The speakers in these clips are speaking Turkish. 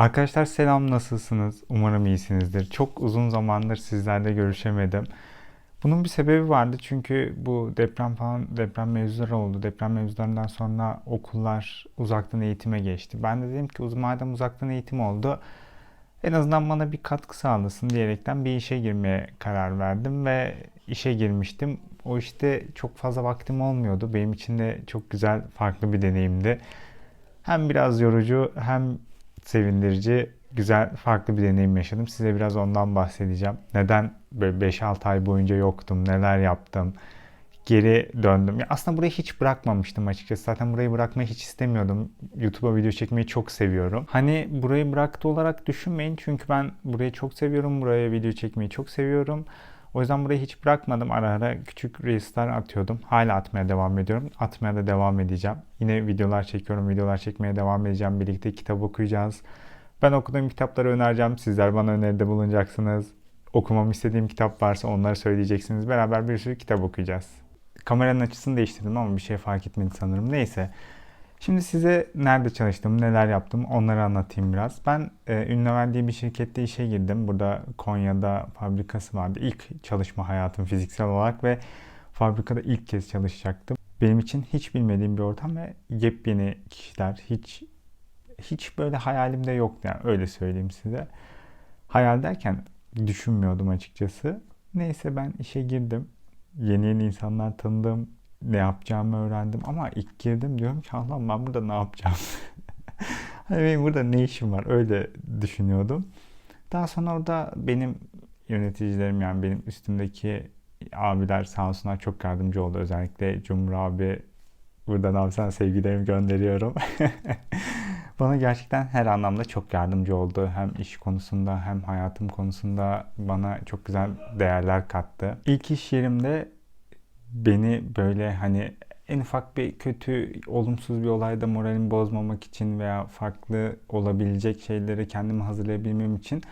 Arkadaşlar selam nasılsınız? Umarım iyisinizdir. Çok uzun zamandır sizlerle görüşemedim. Bunun bir sebebi vardı çünkü bu deprem falan deprem mevzuları oldu. Deprem mevzularından sonra okullar uzaktan eğitime geçti. Ben de dedim ki madem uzaktan eğitim oldu en azından bana bir katkı sağlasın diyerekten bir işe girmeye karar verdim ve işe girmiştim. O işte çok fazla vaktim olmuyordu. Benim için de çok güzel farklı bir deneyimdi. Hem biraz yorucu hem sevindirici, güzel, farklı bir deneyim yaşadım. Size biraz ondan bahsedeceğim. Neden böyle 5-6 ay boyunca yoktum, neler yaptım, geri döndüm. Ya aslında burayı hiç bırakmamıştım açıkçası. Zaten burayı bırakmayı hiç istemiyordum. YouTube'a video çekmeyi çok seviyorum. Hani burayı bıraktı olarak düşünmeyin. Çünkü ben burayı çok seviyorum. Buraya video çekmeyi çok seviyorum. O yüzden burayı hiç bırakmadım. Ara ara küçük reelsler atıyordum. Hala atmaya devam ediyorum. Atmaya da devam edeceğim. Yine videolar çekiyorum. Videolar çekmeye devam edeceğim. Birlikte kitap okuyacağız. Ben okuduğum kitapları önereceğim. Sizler bana öneride bulunacaksınız. Okumamı istediğim kitap varsa onları söyleyeceksiniz. Beraber bir sürü kitap okuyacağız. Kameranın açısını değiştirdim ama bir şey fark etmedi sanırım. Neyse. Şimdi size nerede çalıştım, neler yaptım onları anlatayım biraz. Ben e, Ünlüver diye bir şirkette işe girdim. Burada Konya'da fabrikası vardı. İlk çalışma hayatım fiziksel olarak ve fabrikada ilk kez çalışacaktım. Benim için hiç bilmediğim bir ortam ve yepyeni kişiler. Hiç hiç böyle hayalimde yoktu yani öyle söyleyeyim size. Hayal derken düşünmüyordum açıkçası. Neyse ben işe girdim. Yeni yeni insanlar tanıdım ne yapacağımı öğrendim ama ilk girdim diyorum ki Allah'ım ben burada ne yapacağım? hani benim burada ne işim var? Öyle düşünüyordum. Daha sonra orada benim yöneticilerim yani benim üstümdeki abiler sağ olsunlar çok yardımcı oldu. Özellikle Cumhur abi buradan abi sana sevgilerimi gönderiyorum. Bana gerçekten her anlamda çok yardımcı oldu. Hem iş konusunda hem hayatım konusunda bana çok güzel değerler kattı. İlk iş yerimde beni böyle hani en ufak bir kötü, olumsuz bir olayda moralimi bozmamak için veya farklı olabilecek şeyleri kendimi hazırlayabilmem için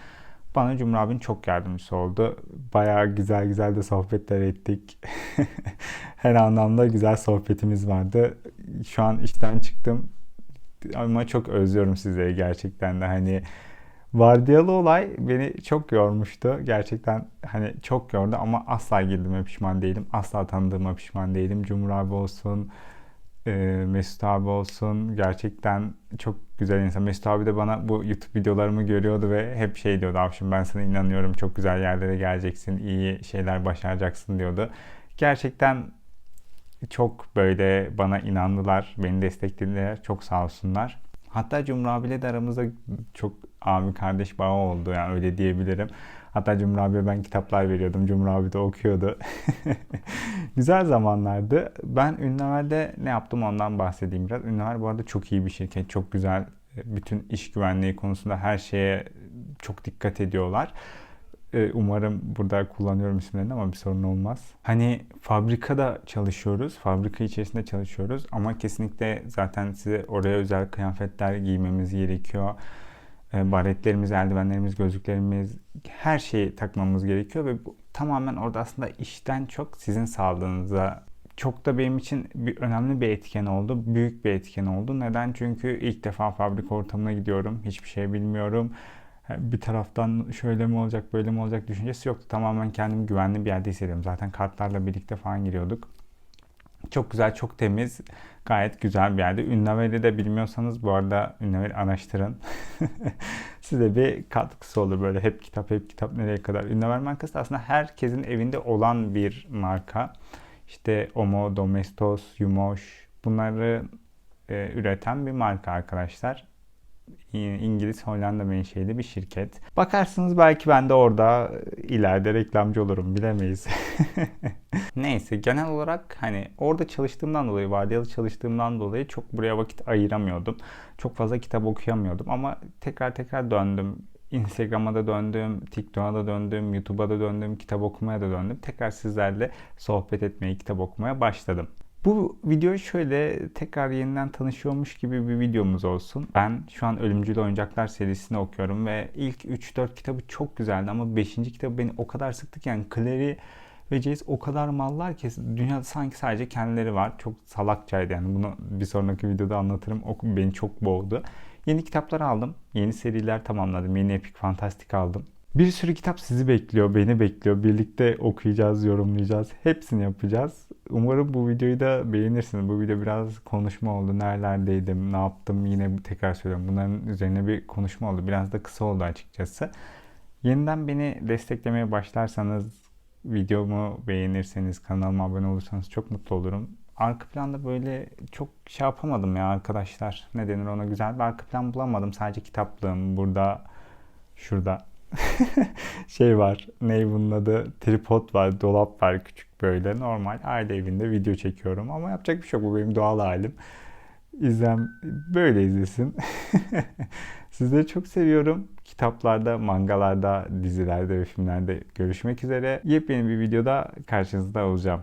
bana Cumhur abinin çok yardımcısı oldu. Bayağı güzel güzel de sohbetler ettik. Her anlamda güzel sohbetimiz vardı. Şu an işten çıktım ama çok özlüyorum sizleri gerçekten de hani Vardiyalı olay beni çok yormuştu. Gerçekten hani çok yordu ama asla girdiğime pişman değilim. Asla tanıdığıma pişman değilim. Cumhur abi olsun, e, Mesut abi olsun. Gerçekten çok güzel insan. Mesut abi de bana bu YouTube videolarımı görüyordu ve hep şey diyordu. Şimdi ben sana inanıyorum. Çok güzel yerlere geleceksin. iyi şeyler başaracaksın diyordu. Gerçekten çok böyle bana inandılar. Beni desteklediler. Çok sağ olsunlar. Hatta Cumhur abiyle de aramızda çok abi kardeş bağı oldu yani öyle diyebilirim. Hatta Cumhur abiye ben kitaplar veriyordum. Cumhur abi de okuyordu. Güzel zamanlardı. Ben Ünlüver'de ne yaptım ondan bahsedeyim biraz. Ünlüver bu arada çok iyi bir şirket. Çok güzel. Bütün iş güvenliği konusunda her şeye çok dikkat ediyorlar. Ee, Umarım burada kullanıyorum isimlerini ama bir sorun olmaz. Hani fabrikada çalışıyoruz. Fabrika içerisinde çalışıyoruz. Ama kesinlikle zaten size oraya özel kıyafetler giymemiz gerekiyor. Ee, Baretlerimiz, eldivenlerimiz, gözlüklerimiz her şeyi takmamız gerekiyor ve bu tamamen orada aslında işten çok sizin sağlığınıza çok da benim için bir, önemli bir etken oldu. Büyük bir etken oldu. Neden? Çünkü ilk defa fabrika ortamına gidiyorum. Hiçbir şey bilmiyorum bir taraftan şöyle mi olacak böyle mi olacak düşüncesi yoktu. Tamamen kendimi güvenli bir yerde hissediyorum. Zaten kartlarla birlikte falan giriyorduk. Çok güzel, çok temiz, gayet güzel bir yerde. Ünlüveri de bilmiyorsanız bu arada Ünlüveri araştırın. Size bir katkısı olur böyle hep kitap hep kitap nereye kadar. Ünlüver markası aslında herkesin evinde olan bir marka. İşte Omo, Domestos, Yumoş bunları e, üreten bir marka arkadaşlar. İngiliz Hollanda menşeli bir şirket. Bakarsınız belki ben de orada ileride reklamcı olurum bilemeyiz. Neyse genel olarak hani orada çalıştığımdan dolayı, vardiyalı çalıştığımdan dolayı çok buraya vakit ayıramıyordum. Çok fazla kitap okuyamıyordum ama tekrar tekrar döndüm. Instagram'a da döndüm, TikTok'a da döndüm, YouTube'a da döndüm, kitap okumaya da döndüm. Tekrar sizlerle sohbet etmeye, kitap okumaya başladım. Bu video şöyle tekrar yeniden tanışıyormuş gibi bir videomuz olsun. Ben şu an Ölümcül Oyuncaklar serisini okuyorum ve ilk 3-4 kitabı çok güzeldi ama 5. kitabı beni o kadar sıktı ki yani Clary ve Jace o kadar mallar ki dünyada sanki sadece kendileri var. Çok salakçaydı yani bunu bir sonraki videoda anlatırım. O beni çok boğdu. Yeni kitaplar aldım. Yeni seriler tamamladım. Yeni epik fantastik aldım. Bir sürü kitap sizi bekliyor, beni bekliyor. Birlikte okuyacağız, yorumlayacağız. Hepsini yapacağız. Umarım bu videoyu da beğenirsiniz. Bu video biraz konuşma oldu. Nerelerdeydim, ne yaptım yine tekrar söylüyorum. Bunların üzerine bir konuşma oldu. Biraz da kısa oldu açıkçası. Yeniden beni desteklemeye başlarsanız, videomu beğenirseniz, kanalıma abone olursanız çok mutlu olurum. Arka planda böyle çok şey yapamadım ya arkadaşlar. Ne denir ona güzel bir arka plan bulamadım. Sadece kitaplığım burada, şurada şey var. Ne bunun adı? Tripod var, dolap var küçük böyle. Normal aile evinde video çekiyorum ama yapacak bir şey yok. Bu benim doğal halim. İzlem böyle izlesin. Sizleri çok seviyorum. Kitaplarda, mangalarda, dizilerde ve filmlerde görüşmek üzere. Yepyeni bir videoda karşınızda olacağım.